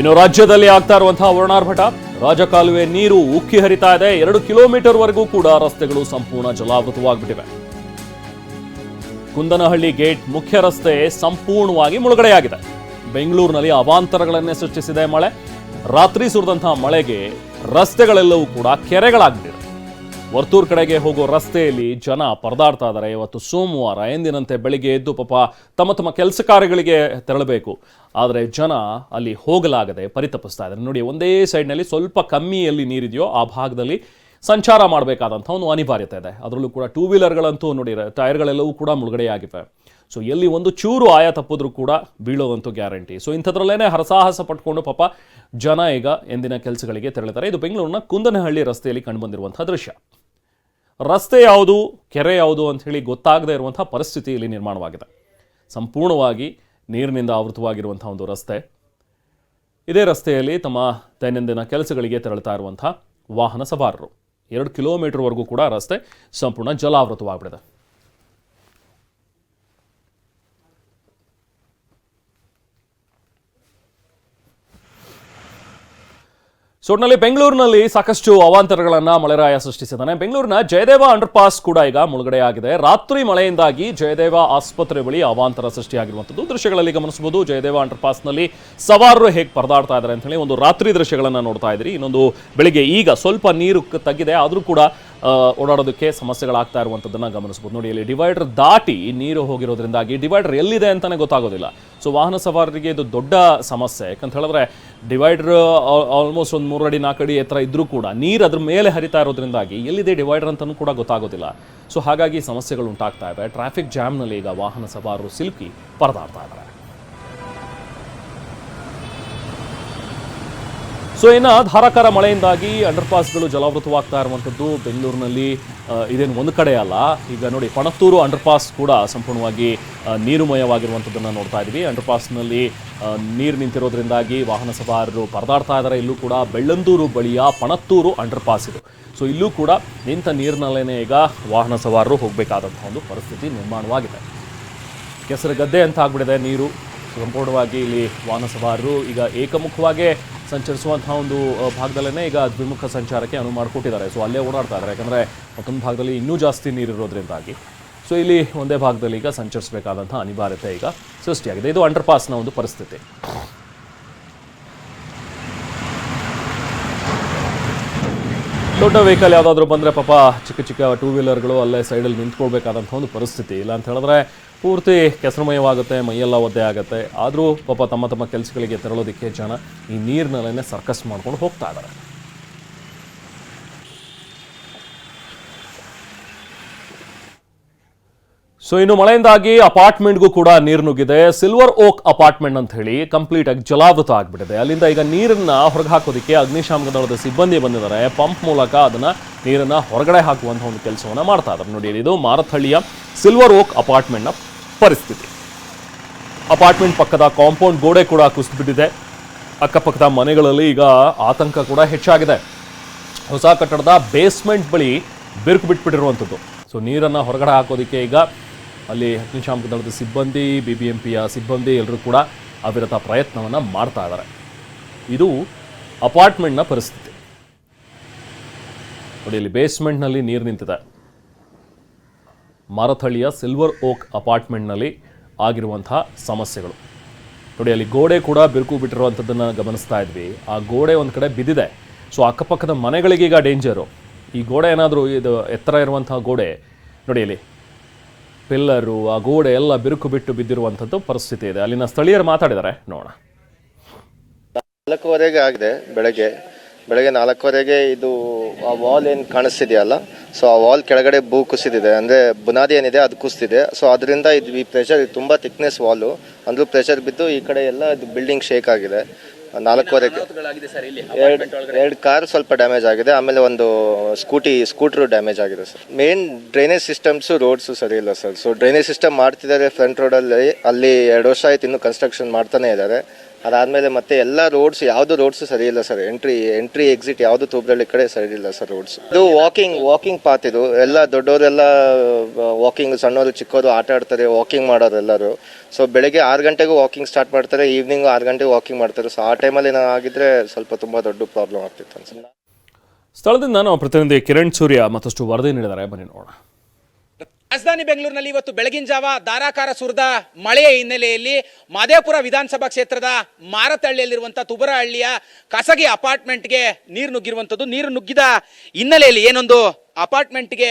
ಇನ್ನು ರಾಜ್ಯದಲ್ಲಿ ಆಗ್ತಾ ಇರುವಂತಹ ವರ್ಣಾರ್ಭಟ. ರಾಜಕಾಲುವೆ ನೀರು ಉಕ್ಕಿ ಹರಿತಾ ಇದೆ. ಎರಡು ಕಿಲೋಮೀಟರ್ ವರೆಗೂ ಕೂಡ ರಸ್ತೆಗಳು ಸಂಪೂರ್ಣ ಜಲಾವೃತವಾಗಿಬಿಟ್ಟಿವೆ. ಕುಂದನಹಳ್ಳಿ ಗೇಟ್ ಮುಖ್ಯ ರಸ್ತೆ ಸಂಪೂರ್ಣವಾಗಿ ಮುಳುಗಡೆಯಾಗಿದೆ. ಬೆಂಗಳೂರಿನಲ್ಲಿ ಅವಾಂತರಗಳನ್ನೇ ಸೃಷ್ಟಿಸಿದೆ ಮಳೆ. ರಾತ್ರಿ ಸುರಿದಂತಹ ಮಳೆಗೆ ರಸ್ತೆಗಳೆಲ್ಲವೂ ಕೂಡ ಕೆರೆಗಳಾಗ್ಬಿಟ್ಟಿದೆ ವರ್ತೂರ್ ಕಡೆಗೆ ಹೋಗೋ ರಸ್ತೆಯಲ್ಲಿ ಜನ ಪರದಾಡ್ತಾ ಇದ್ದಾರೆ. ಇವತ್ತು ಸೋಮವಾರ, ಎಂದಿನಂತೆ ಬೆಳಿಗ್ಗೆ ಎದ್ದು ಪಾಪ ತಮ್ಮ ತಮ್ಮ ಕೆಲಸ ಕಾರ್ಯಗಳಿಗೆ ತೆರಳಬೇಕು. ಆದರೆ ಜನ ಅಲ್ಲಿ ಹೋಗಲಾಗದೆ ಪರಿತಪಿಸ್ತಾ ಇದ್ದಾರೆ. ನೋಡಿ, ಒಂದೇ ಸೈಡ್ನಲ್ಲಿ ಸ್ವಲ್ಪ ಕಮ್ಮಿಯಲ್ಲಿ ನೀರಿದೆಯೋ, ಆ ಭಾಗದಲ್ಲಿ ಸಂಚಾರ ಮಾಡಬೇಕಾದಂಥ ಒಂದು ಅನಿವಾರ್ಯತೆ ಇದೆ. ಅದರಲ್ಲೂ ಕೂಡ ಟೂ ವೀಲರ್ಗಳಂತೂ ನೋಡಿ, ಟೈರ್ಗಳೆಲ್ಲವೂ ಕೂಡ ಮುಳುಗಡೆಯಾಗಿವೆ. ಸೊ, ಎಲ್ಲಿ ಒಂದು ಚೂರು ಆಯ ತಪ್ಪಿದ್ರು ಕೂಡ ಬೀಳೋದಂತೂ ಗ್ಯಾರಂಟಿ. ಸೊ ಇಂಥದ್ರಲ್ಲೇ ಹರಸಾಹಸ ಪಟ್ಕೊಂಡು ಪಾಪ ಜನ ಈಗ ಎಂದಿನ ಕೆಲಸಗಳಿಗೆ ತೆರಳಿದ್ದಾರೆ. ಇದು ಬೆಂಗಳೂರಿನ ಕುಂದನಹಳ್ಳಿ ರಸ್ತೆಯಲ್ಲಿ ಕಂಡುಬಂದಿರುವಂಥ ದೃಶ್ಯ. ರಸ್ತೆ ಯಾವುದು, ಕೆರೆ ಯಾವುದು ಅಂತ ಹೇಳಿ ಗೊತ್ತಾಗದೇ ಇರುವಂಥ ಪರಿಸ್ಥಿತಿ ಇಲ್ಲಿ ನಿರ್ಮಾಣವಾಗಿದೆ. ಸಂಪೂರ್ಣವಾಗಿ ನೀರಿನಿಂದ ಆವೃತವಾಗಿರುವಂಥ ಒಂದು ರಸ್ತೆ. ಇದೇ ರಸ್ತೆಯಲ್ಲಿ ತಮ್ಮ ದೈನಂದಿನ ಕೆಲಸಗಳಿಗೆ ತೆರಳುತ್ತಾ ಇರುವಂಥ ವಾಹನ ಸವಾರರು. ಎರಡು ಕಿಲೋಮೀಟರ್ವರೆಗೂ ಕೂಡ ರಸ್ತೆ ಸಂಪೂರ್ಣ ಜಲಾವೃತವಾಗಿಬಿಡಿದೆ ಸೊ ಒಟ್ನಲ್ಲಿ ಬೆಂಗಳೂರಿನಲ್ಲಿ ಸಾಕಷ್ಟು ಅವಾಂತರಗಳನ್ನು ಮಳೆರಾಯ ಸೃಷ್ಟಿಸಿದ್ದಾನೆ. ಬೆಂಗಳೂರಿನ ಜಯದೇವ ಅಂಡರ್ ಪಾಸ್ ಕೂಡ ಈಗ ಮುಳುಗಡೆಯಾಗಿದೆ. ರಾತ್ರಿ ಮಳೆಯಿಂದಾಗಿ ಜಯದೇವ ಆಸ್ಪತ್ರೆ ಬಳಿ ಅವಾಂತರ ಸೃಷ್ಟಿಯಾಗಿರುವಂಥದ್ದು. ದೃಶ್ಯಗಳಲ್ಲಿ ಗಮನಿಸಬಹುದು, ಜಯದೇವ ಅಂಡರ್ ಪಾಸ್ನಲ್ಲಿ ಸವಾರರು ಹೇಗೆ ಪರದಾಡ್ತಾ ಇದ್ದಾರೆ ಅಂತ ಹೇಳಿ ಒಂದು ರಾತ್ರಿ ದೃಶ್ಯಗಳನ್ನು ನೋಡ್ತಾ ಇದ್ರಿ ಇನ್ನೊಂದು ಬೆಳಿಗ್ಗೆ ಈಗ ಸ್ವಲ್ಪ ನೀರು ತಗ್ಗಿದೆ ಆದರೂ ಕೂಡ ಓಡಾಡೋದಕ್ಕೆ ಸಮಸ್ಯೆಗಳಾಗ್ತಾ ಇರುವಂಥದ್ದನ್ನು ಗಮನಿಸ್ಬೋದು ನೋಡಿ, ಇಲ್ಲಿ ಡಿವೈಡರ್ ದಾಟಿ ನೀರು ಹೋಗಿರೋದ್ರಿಂದಾಗಿ ಡಿವೈಡರ್ ಎಲ್ಲಿದೆ ಅಂತಲೇ ಗೊತ್ತಾಗೋದಿಲ್ಲ. ಸೊ, ವಾಹನ ಸವಾರರಿಗೆ ಇದು ದೊಡ್ಡ ಸಮಸ್ಯೆ. ಯಾಕಂತ ಹೇಳಿದ್ರೆ, ಡಿವೈಡರ್ ಆಲ್ಮೋಸ್ಟ್ ಒಂದು ಮೂರು ಅಡಿ ನಾಲ್ಕು ಅಡಿ ಎತ್ತರ ಇದ್ದರೂ ಕೂಡ ನೀರು ಅದ್ರ ಮೇಲೆ ಹರಿತಾ ಇರೋದ್ರಿಂದಾಗಿ ಎಲ್ಲಿದೆ ಡಿವೈಡರ್ ಅಂತಲೂ ಕೂಡ ಗೊತ್ತಾಗೋದಿಲ್ಲ. ಸೊ, ಹಾಗಾಗಿ ಸಮಸ್ಯೆಗಳು ಉಂಟಾಗ್ತಾ ಇವೆ. ಟ್ರಾಫಿಕ್ ಜಾಮ್ನಲ್ಲಿ ಈಗ ವಾಹನ ಸವಾರರು ಸಿಲುಕಿ ಪರದಾಡ್ತಾ ಇದ್ದಾರೆ. ಸೊ ಇನ್ನು ಧಾರಾಕಾರ ಮಳೆಯಿಂದಾಗಿ ಅಂಡರ್ಪಾಸ್ಗಳು ಜಲಾವೃತವಾಗ್ತಾ ಇರುವಂಥದ್ದು ಬೆಂಗಳೂರಿನಲ್ಲಿ. ಇದೇನು ಒಂದು ಕಡೆ ಅಲ್ಲ. ಈಗ ನೋಡಿ, ಪಣತ್ತೂರು ಅಂಡರ್ಪಾಸ್ ಕೂಡ ಸಂಪೂರ್ಣವಾಗಿ ನೀರುಮಯವಾಗಿರುವಂಥದ್ದನ್ನು ನೋಡ್ತಾ ಇದ್ದೀವಿ ಅಂಡರ್ಪಾಸ್ನಲ್ಲಿ ನೀರು ನಿಂತಿರೋದ್ರಿಂದಾಗಿ ವಾಹನ ಸವಾರರು ಪರದಾಡ್ತಾ ಇದ್ದಾರೆ ಇಲ್ಲೂ ಕೂಡ ಬೆಳ್ಳಂದೂರು ಬಳಿಯ ಪಣತ್ತೂರು ಅಂಡರ್ಪಾಸ್ ಇದು. ಸೊ ಇಲ್ಲೂ ಕೂಡ ನಿಂತ ನೀರಿನಲ್ಲೇ ಈಗ ವಾಹನ ಸವಾರರು ಹೋಗಬೇಕಾದಂಥ ಒಂದು ಪರಿಸ್ಥಿತಿ ನಿರ್ಮಾಣವಾಗಿದೆ. ಕೆಸರು ಗದ್ದೆ ಅಂತ ಆಗ್ಬಿಟ್ಟಿದೆ ನೀರು. ಸಂಪೂರ್ಣವಾಗಿ ಇಲ್ಲಿ ವಾಹನ ಸವಾರರು ಈಗ ಏಕಮುಖವಾಗಿ ಸಂಚರಿಸುವಂತಹ ಒಂದು ಭಾಗದಲ್ಲೇ ಈಗ ದ್ವಿಮುಖ ಸಂಚಾರಕ್ಕೆ ಅನುವು ಮಾಡಿಕೊಟ್ಟಿದ್ದಾರೆ. ಸೊ ಅಲ್ಲೇ ಓಡಾಡ್ತಾ ಇದ್ದಾರೆ ಯಾಕಂದರೆ ಮತ್ತೊಂದು ಭಾಗದಲ್ಲಿ ಇನ್ನೂ ಜಾಸ್ತಿ ನೀರಿರೋದ್ರಿಂದಾಗಿ ಸೊ ಇಲ್ಲಿ ಒಂದೇ ಭಾಗದಲ್ಲಿ ಈಗ ಸಂಚರಿಸಬೇಕಾದಂಥ ಅನಿವಾರ್ಯತೆ ಈಗ ಸೃಷ್ಟಿಯಾಗಿದೆ. ಇದು ಅಂಡರ್ ಪಾಸ್ನ ಒಂದು ಪರಿಸ್ಥಿತಿ. ದೊಡ್ಡ ವೆಹಿಕಲ್ ಯಾವುದಾದ್ರೂ ಬಂದರೆ ಪಾಪ ಚಿಕ್ಕ ಚಿಕ್ಕ ಟೂ ವೀಲರ್ಗಳು ಅಲ್ಲೇ ಸೈಡಲ್ಲಿ ನಿಂತ್ಕೊಳ್ಬೇಕಾದಂಥ ಒಂದು ಪರಿಸ್ಥಿತಿ. ಇಲ್ಲ ಅಂತ ಹೇಳಿದ್ರೆ ಪೂರ್ತಿ ಕೆಸರುಮಯವಾಗುತ್ತೆ, ಮೈಯೆಲ್ಲ ಒದ್ದೆ ಆಗುತ್ತೆ. ಆದರೂ ಪಾಪ ತಮ್ಮ ತಮ್ಮ ಕೆಲಸಗಳಿಗೆ ತೆರಳೋದಕ್ಕೆ ಜನ ಈ ನೀರಿನಲ್ಲೇ ಸರ್ಕಸ್ ಮಾಡ್ಕೊಂಡು ಹೋಗ್ತಾ ಇದ್ದಾರೆ. ಸೊ ಇನ್ನು ಮಳೆಯಿಂದಾಗಿ ಅಪಾರ್ಟ್ಮೆಂಟ್ಗೂ ಕೂಡ ನೀರು ನುಗ್ಗಿದೆ. ಸಿಲ್ವರ್ ಓಕ್ ಅಪಾರ್ಟ್ಮೆಂಟ್ ಅಂತ ಹೇಳಿ ಕಂಪ್ಲೀಟ್ ಆಗಿ ಜಲಾವೃತ ಆಗಿಬಿಟ್ಟಿದೆ. ಅಲ್ಲಿಂದ ಈಗ ನೀರನ್ನ ಹೊರಗೆ ಹಾಕೋದಕ್ಕೆ ಅಗ್ನಿಶಾಮಕ ದಳದ ಸಿಬ್ಬಂದಿ ಬಂದಿದ್ದಾರೆ. ಪಂಪ್ ಮೂಲಕ ಅದನ್ನ ನೀರನ್ನ ಹೊರಗಡೆ ಹಾಕುವಂತಹ ಒಂದು ಕೆಲಸವನ್ನ ಮಾಡ್ತಾ ಇದ್ದಾರೆ. ನೋಡಿ, ಇದು ಮಾರಥಹಳ್ಳಿಯ ಸಿಲ್ವರ್ ಓಕ್ ಅಪಾರ್ಟ್ಮೆಂಟ್ನ ಪರಿಸ್ಥಿತಿ. ಅಪಾರ್ಟ್ಮೆಂಟ್ ಪಕ್ಕದ ಕಾಂಪೌಂಡ್ ಗೋಡೆ ಕೂಡ ಕುಸಿದ್ಬಿಟ್ಟಿದೆ. ಅಕ್ಕಪಕ್ಕದ ಮನೆಗಳಲ್ಲಿ ಈಗ ಆತಂಕ ಕೂಡ ಹೆಚ್ಚಾಗಿದೆ. ಹೊಸ ಕಟ್ಟಡದ ಬೇಸ್ಮೆಂಟ್ ಬಳಿ ಬಿರುಕು ಬಿಟ್ಬಿಟ್ಟಿರುವಂಥದ್ದು. ಸೊ ನೀರನ್ನು ಹೊರಗಡೆ ಹಾಕೋದಕ್ಕೆ ಈಗ ಅಲ್ಲಿ ಅಗ್ನಿಶಾಮಕ ದಳದ ಸಿಬ್ಬಂದಿ ಬಿ ಬಿ ಎಂ ಪಿಯ ಸಿಬ್ಬಂದಿ ಎಲ್ಲರೂ ಕೂಡ ಅವಿರತ ಪ್ರಯತ್ನವನ್ನು ಮಾಡ್ತಾ ಇದ್ದಾರೆ ಇದು ಅಪಾರ್ಟ್ಮೆಂಟ್ನ ಪರಿಸ್ಥಿತಿ. ನೋಡಿ, ಇಲ್ಲಿ ಬೇಸ್ಮೆಂಟ್ನಲ್ಲಿ ನೀರು ನಿಂತಿದೆ. ಮಾರಥಳ್ಳಿಯ ಸಿಲ್ವರ್ ಓಕ್ ಅಪಾರ್ಟ್ಮೆಂಟ್ನಲ್ಲಿ ಆಗಿರುವಂತಹ ಸಮಸ್ಯೆಗಳು. ನೋಡಿ, ಅಲ್ಲಿ ಗೋಡೆ ಕೂಡ ಬಿರುಕು ಬಿಟ್ಟಿರುವಂಥದ್ದನ್ನು ಗಮನಿಸ್ತಾ ಇದ್ವಿ. ಆ ಗೋಡೆ ಒಂದು ಕಡೆ ಬಿದ್ದಿದೆ. ಸೊ, ಅಕ್ಕಪಕ್ಕದ ಮನೆಗಳಿಗೆ ಈಗ ಡೇಂಜರು ಈ ಗೋಡೆ ಏನಾದರೂ ಇದು ಎತ್ತರ ಇರುವಂತಹ ಗೋಡೆ, ನೋಡಿ, ಇಲ್ಲಿ ಪಿಲ್ಲರು, ಆ ಗೋಡೆ ಎಲ್ಲ ಬಿರುಕು ಬಿಟ್ಟು ಬಿದ್ದಿರುವಂಥದ್ದು ಪರಿಸ್ಥಿತಿ ಇದೆ. ಅಲ್ಲಿನ ಸ್ಥಳೀಯರು ಮಾತಾಡಿದ್ದಾರೆ. ನೋಡೋಣ. ನಾಲ್ಕುವರೆಗೆ ಆಗಿದೆ ಬೆಳಗ್ಗೆ. ಬೆಳಗ್ಗೆ ನಾಲ್ಕುವರೆಗೆ ಇದು ಆ ವಾಲ್ ಏನು ಕಾಣಿಸ್ತಿದೆಯಲ್ಲ, ಸೊ ಆ ವಾಲ್ ಕೆಳಗಡೆ ಭೂ ಕುಸಿದಿದೆ. ಅಂದರೆ ಬುನಾದಿ ಏನಿದೆ ಅದು ಕುಸಿದಿದೆ. ಸೊ ಅದರಿಂದ ಇದು ಈ ಪ್ರೆಷರ್ ತುಂಬ ಥಿಕ್ನೆಸ್ ವಾಲು. ಅಂದರೂ ಪ್ರೆಷರ್ ಬಿದ್ದು ಈ ಕಡೆ ಎಲ್ಲ ಇದು ಬಿಲ್ಡಿಂಗ್ ಶೇಕ್ ಆಗಿದೆ. ನಾಲ್ಕುವರೆಗೆ ಎರಡು ಎರಡು ಕಾರ್ ಸ್ವಲ್ಪ ಡ್ಯಾಮೇಜ್ ಆಗಿದೆ. ಆಮೇಲೆ ಒಂದು ಸ್ಕೂಟಿ ಸ್ಕೂಟ್ರು ಡ್ಯಾಮೇಜ್ ಆಗಿದೆ sir. Main drainage systems roads ಸರಿ ಇಲ್ಲ ಸರ್. ಸೊ ಡ್ರೈನೇಜ್ ಸಿಸ್ಟಮ್ ಮಾಡ್ತಿದ್ದಾರೆ ಫ್ರಂಟ್ ರೋಡಲ್ಲಿ ಅಲ್ಲಿ. ಎರಡು ವರ್ಷ ಆಯ್ತು ಇನ್ನೂ ಕನ್ಸ್ಟ್ರಕ್ಷನ್ ಮಾಡ್ತಾನೆ ಇದ್ದಾರೆ. ಅದಾದಮೇಲೆ ಮತ್ತೆ ಎಲ್ಲ ರೋಡ್ಸ್ ಯಾವುದು ರೋಡ್ಸ್ ಸರಿ ಇಲ್ಲ ಸರ್ ಎಂಟ್ರಿ ಎಂಟ್ರಿ ಎಕ್ಸಿಟ್ ಯಾವುದು ತೂಬ್ರಳ್ಳಿ ಕಡೆ ಸರಿ ಇಲ್ಲ ಸರ್ ರೋಡ್ಸ್ ಇದು ವಾಕಿಂಗ್ ವಾಕಿಂಗ್ ಪಾತ್ ಇದು. ಎಲ್ಲ ದೊಡ್ಡವರೆಲ್ಲ ವಾಕಿಂಗ್ ಸಣ್ಣವರು, ಚಿಕ್ಕವರು ಆಟ ಆಡ್ತಾರೆ ವಾಕಿಂಗ್ ಮಾಡೋರು ಎಲ್ಲರೂ. ಸೊ ಬೆಳಗ್ಗೆ ಆರು ಗಂಟೆಗೂ ವಾಕಿಂಗ್ ಸ್ಟಾರ್ಟ್ ಮಾಡ್ತಾರೆ ಈವ್ನಿಂಗ್ ಆರು ಗಂಟೆಗೆ ವಾಕಿಂಗ್ ಮಾಡ್ತಾರೆ. ಸೊ ಆ ಟೈಮಲ್ಲಿ ನಾವು ಆಗಿದ್ರೆ ಸ್ವಲ್ಪ ತುಂಬ ದೊಡ್ಡ ಪ್ರಾಬ್ಲಮ್ ಆಗ್ತಿತ್ತು ಅನ್ಸುತ್ತೆ. ಸ್ಥಳದಿಂದ ನಮ್ಮ ಪ್ರತಿನಿಧಿ ಕಿರಣ್ ಸೂರ್ಯ ಮತ್ತಷ್ಟು ವರದಿ ನೀಡಿದ್ದಾರೆ. ಬನ್ನಿ ನೋಡೋಣ. ರಾಜಧಾನಿ ಬೆಂಗಳೂರಿನಲ್ಲಿ ಇವತ್ತು ಬೆಳಗಿನ ಜಾವ ಧಾರಾಕಾರ ಸುರಿದ ಮಳೆಯ ಹಿನ್ನೆಲೆಯಲ್ಲಿ ಮಾದೇಪುರ ವಿಧಾನಸಭಾ ಕ್ಷೇತ್ರದ ಮಾರತಹಳ್ಳಿಯಲ್ಲಿರುವಂತಹ ತುಬರಹಳ್ಳಿಯ ಖಾಸಗಿ ಅಪಾರ್ಟ್ಮೆಂಟ್ಗೆ ನೀರು ನುಗ್ಗಿರುವಂಥದ್ದು ನೀರು ನುಗ್ಗಿದ ಹಿನ್ನೆಲೆಯಲ್ಲಿ ಏನೊಂದು ಅಪಾರ್ಟ್ಮೆಂಟ್ಗೆ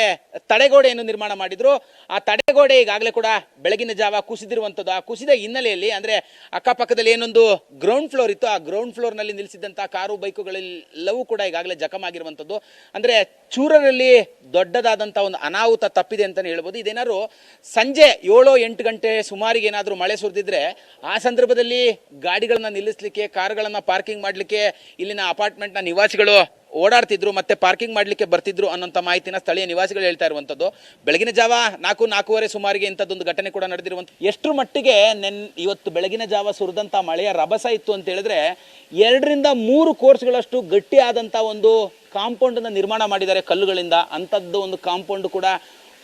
ತಡೆಗೋಡೆಯನ್ನು ನಿರ್ಮಾಣ ಮಾಡಿದ್ರು. ಆ ತಡೆಗೋಡೆ ಈಗಾಗಲೇ ಕೂಡ ಬೆಳಗಿನ ಜಾವ ಕುಸಿದಿರುವಂಥದ್ದು ಆ ಕುಸಿದ ಹಿನ್ನೆಲೆಯಲ್ಲಿ ಅಂದ್ರೆ ಅಕ್ಕಪಕ್ಕದಲ್ಲಿ ಏನೊಂದು ಗ್ರೌಂಡ್ ಫ್ಲೋರ್ ಇತ್ತು. ಆ ಗ್ರೌಂಡ್ ಫ್ಲೋರ್ನಲ್ಲಿ ನಿಲ್ಲಿಸಿದಂತಹ ಕಾರು, ಬೈಕುಗಳೆಲ್ಲವೂ ಕೂಡ ಈಗಾಗಲೇ ಜಖಮಾಗಿರುವಂಥದ್ದು ಅಂದ್ರೆ ಚೂರರಲ್ಲಿ ದೊಡ್ಡದಾದಂಥ ಒಂದು ಅನಾಹುತ ತಪ್ಪಿದೆ ಅಂತಲೇ ಹೇಳ್ಬೋದು. ಇದೇನಾದ್ರು ಸಂಜೆ ಏಳು ಎಂಟು ಗಂಟೆ ಸುಮಾರಿಗೆ ಏನಾದರೂ ಮಳೆ ಸುರಿದಿದ್ರೆ ಆ ಸಂದರ್ಭದಲ್ಲಿ ಗಾಡಿಗಳನ್ನ ನಿಲ್ಲಿಸಲಿಕ್ಕೆ, ಕಾರ್ಗಳನ್ನು ಪಾರ್ಕಿಂಗ್ ಮಾಡಲಿಕ್ಕೆ ಇಲ್ಲಿನ ಅಪಾರ್ಟ್ಮೆಂಟ್ನ ನಿವಾಸಿಗಳು ಓಡಾಡ್ತಿದ್ರು ಮತ್ತೆ ಪಾರ್ಕಿಂಗ್ ಮಾಡಲಿಕ್ಕೆ ಬರ್ತಿದ್ರು ಅನ್ನೋಂಥ ಮಾಹಿತಿನ ಸ್ಥಳೀಯ ನಿವಾಸಿಗಳು ಹೇಳ್ತಾ ಇರುವಂತದ್ದು ಬೆಳಗಿನ ಜಾವ ನಾಲ್ಕು, ನಾಲ್ಕೂವರೆ ಸುಮಾರಿಗೆ ಇಂಥದ್ದೊಂದು ಘಟನೆ ಕೂಡ ನಡೆದಿರುವಂತ ಎಷ್ಟು ಮಟ್ಟಿಗೆ ನೆನ್, ಇವತ್ತು ಬೆಳಗಿನ ಜಾವ ಸುರಿದಂತ ಮಳೆಯ ರಭಸ ಇತ್ತು ಅಂತ ಹೇಳಿದ್ರೆ ಎರಡರಿಂದ ಮೂರು ಕೋರ್ಸ್ಗಳಷ್ಟು ಗಟ್ಟಿಯಾದಂಥ ಒಂದು ಕಾಂಪೌಂಡ್ ನಿರ್ಮಾಣ ಮಾಡಿದ್ದಾರೆ ಕಲ್ಲುಗಳಿಂದ. ಅಂಥದ್ದು ಒಂದು ಕಾಂಪೌಂಡ್ ಕೂಡ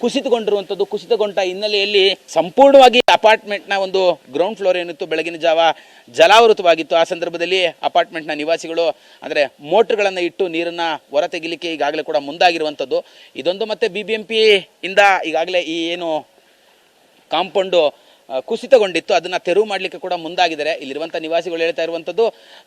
ಕುಸಿತಗೊಂಡಿರುವಂಥದ್ದು. ಕುಸಿತಗೊಂಡ ಹಿನ್ನೆಲೆಯಲ್ಲಿ ಸಂಪೂರ್ಣವಾಗಿ ಅಪಾರ್ಟ್ಮೆಂಟ್ನ ಒಂದು ಗ್ರೌಂಡ್ ಫ್ಲೋರ್ ಏನಿತ್ತು, ಬೆಳಗಿನ ಜಾವ ಜಲಾವೃತವಾಗಿತ್ತು. ಆ ಸಂದರ್ಭದಲ್ಲಿ ಅಪಾರ್ಟ್ಮೆಂಟ್ನ ನಿವಾಸಿಗಳು ಅಂದರೆ ಮೋಟ್ರ್ಗಳನ್ನು ಇಟ್ಟು ನೀರನ್ನು ಹೊರತೆಗಿಲಿಕ್ಕೆ ಈಗಾಗಲೇ ಕೂಡ ಮುಂದಾಗಿರುವಂಥದ್ದು. ಇದೊಂದು ಮತ್ತೆ ಬಿ ಬಿ ಎಂ ಪಿ ಇಂದ ಈಗಾಗಲೇ ಈ ಏನು ಕಾಂಪೌಂಡು ಕುಸಿತಗೊಂಡಿತ್ತು. ಅದನ್ನ ತೆರವು ಮಾಡಲಿಕ್ಕೆ ಕೂಡ ಮುಂದಾಗಿದ್ದಾರೆ. ಇಲ್ಲಿರುವಂಥ ನಿವಾಸಿಗಳು ಹೇಳ್ತಾ ಇರುವಂಥದ್ದು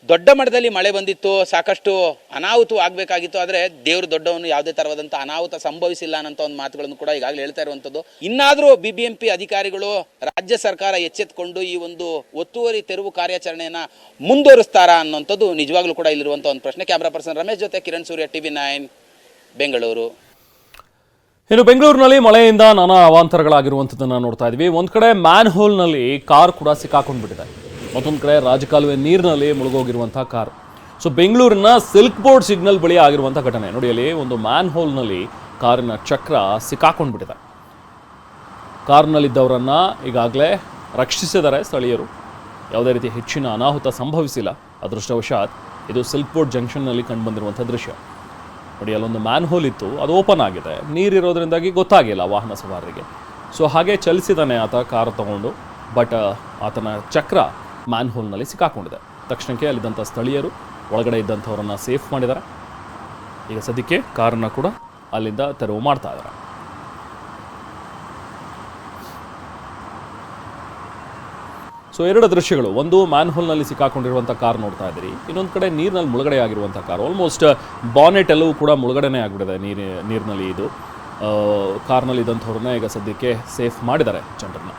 ದೊಡ್ಡ ಮಟ್ಟದಲ್ಲಿ ಮಳೆ ಬಂದಿತ್ತು, ಸಾಕಷ್ಟು ಅನಾಹುತ ಆಗಬೇಕಾಗಿತ್ತು. ಆದರೆ ದೇವರು ದೊಡ್ಡವನು ಯಾವುದೇ ತರವಾದಂಥ ಅನಾಹುತ ಸಂಭವಿಸಿಲ್ಲ ಅನ್ನೋ ಒಂದು ಮಾತುಗಳನ್ನು ಕೂಡ ಈಗಾಗಲೇ ಹೇಳ್ತಾ ಇರುವಂಥದ್ದು ಇನ್ನಾದರೂ ಬಿ ಬಿ ಎಂ ಅಧಿಕಾರಿಗಳು ರಾಜ್ಯ ಸರ್ಕಾರ ಎಚ್ಚೆತ್ಕೊಂಡು ಈ ಒಂದು ಒತ್ತುವರಿ ತೆರವು ಕಾರ್ಯಾಚರಣೆಯನ್ನು ಮುಂದುವರಿಸ್ತಾರಾ ಅನ್ನೋಂಥದ್ದು ನಿಜವಾಗ್ಲೂ ಕೂಡ ಇಲ್ಲಿರುವಂಥ ಒಂದು ಪ್ರಶ್ನೆ. ಕ್ಯಾಮ್ರಾ ಪರ್ಸನ್ ರಮೇಶ್ ಜೊತೆ ಕಿರಣ್ ಸೂರ್ಯ, ಟಿವಿ ನೈನ್, ಬೆಂಗಳೂರು. ಇನ್ನು ಬೆಂಗಳೂರಿನಲ್ಲಿ ಮಳೆಯಿಂದ ನಾನಾ ಅವಾಂತರಗಳಾಗಿರುವಂಥದ್ದನ್ನು ನೋಡ್ತಾ ಇದ್ವಿ ಒಂದು ಕಡೆ ಮ್ಯಾನ್ ಹೋಲ್ನಲ್ಲಿ ಕಾರ್ ಕೂಡ ಸಿಕ್ಕಾಕೊಂಡ್ಬಿಟ್ಟಿದೆ. ಮತ್ತೊಂದು ಕಡೆ ರಾಜಕಾಲುವೆ ನೀರಿನಲ್ಲಿ ಮುಳುಗೋಗಿರುವಂಥ ಕಾರ್. ಸೊ ಬೆಂಗಳೂರಿನ ಸಿಲ್ಕ್ ಬೋರ್ಡ್ ಸಿಗ್ನಲ್ ಬಳಿ ಆಗಿರುವಂಥ ಘಟನೆ. ನೋಡಿ, ಅಲ್ಲಿ ಒಂದು ಮ್ಯಾನ್ ಹೋಲ್ನಲ್ಲಿ ಕಾರಿನ ಚಕ್ರ ಸಿಕ್ಕಾಕೊಂಡ್ಬಿಟ್ಟಿದೆ. ಕಾರ್ನಲ್ಲಿದ್ದವರನ್ನು ಈಗಾಗಲೇ ರಕ್ಷಿಸಿದ್ದಾರೆ ಸ್ಥಳೀಯರು. ಯಾವುದೇ ರೀತಿ ಹೆಚ್ಚಿನ ಅನಾಹುತ ಸಂಭವಿಸಿಲ್ಲ. ಅದೃಷ್ಟವಶಾತ್ ಇದು ಸಿಲ್ಕ್ ಬೋರ್ಡ್ ಜಂಕ್ಷನ್ನಲ್ಲಿ ಕಂಡುಬಂದಿರುವಂಥ ದೃಶ್ಯ. ನೋಡಿ ಅಲ್ಲೊಂದು ಮ್ಯಾನ್ ಹೋಲ್ ಇತ್ತು, ಅದು ಓಪನ್ ಆಗಿದೆ. ನೀರಿರೋದ್ರಿಂದಾಗಿ ಗೊತ್ತಾಗಿಲ್ಲ ವಾಹನ ಸವಾರರಿಗೆ. ಸೊ ಹಾಗೆ ಚಲಿಸಿದಾನೆ ಆತ ಕಾರ್ ತಗೊಂಡು ಬಟ್ ಆತನ ಚಕ್ರ ಮ್ಯಾನ್ ಹೋಲ್ನಲ್ಲಿ ಸಿಕ್ಕಾಕೊಂಡಿದೆ. ತಕ್ಷಣಕ್ಕೆ ಅಲ್ಲಿದ್ದಂಥ ಸ್ಥಳೀಯರು ಒಳಗಡೆ ಇದ್ದಂಥವ್ರನ್ನ ಸೇಫ್ ಮಾಡಿದ್ದಾರೆ ಈಗ ಸದ್ಯಕ್ಕೆ ಕಾರನ್ನು ಕೂಡ ಅಲ್ಲಿಂದ ತೆರವು ಮಾಡ್ತಾ ಇದ್ದಾರೆ ಸೊ ಎರಡು ದೃಶ್ಯಗಳು. ಒಂದು ಮ್ಯಾನ್ ಹೋಲ್ನಲ್ಲಿ ಸಿಕ್ಕಾಕೊಂಡಿರುವಂಥ ಕಾರ್ ನೋಡ್ತಾ ಇದ್ದೀರಿ. ಇನ್ನೊಂದು ಕಡೆ ನೀರಿನಲ್ಲಿ ಮುಳುಗಡೆ ಆಗಿರುವಂಥ ಕಾರ್. ಆಲ್ಮೋಸ್ಟ್ ಬಾನೆಟ್ ಎಲ್ಲವೂ ಕೂಡ ಮುಳುಗಡೆನೇ ಆಗಿಬಿಟ್ಟಿದೆ ನೀರಿ, ನೀರಿನಲ್ಲಿ ಇದು. ಕಾರ್ನಲ್ಲಿ ಇದ್ದಂಥವ್ರನ್ನ ಈಗ ಸದ್ಯಕ್ಕೆ ಸೇಫ್ ಮಾಡಿದ್ದಾರೆ ಜನರನ್ನ.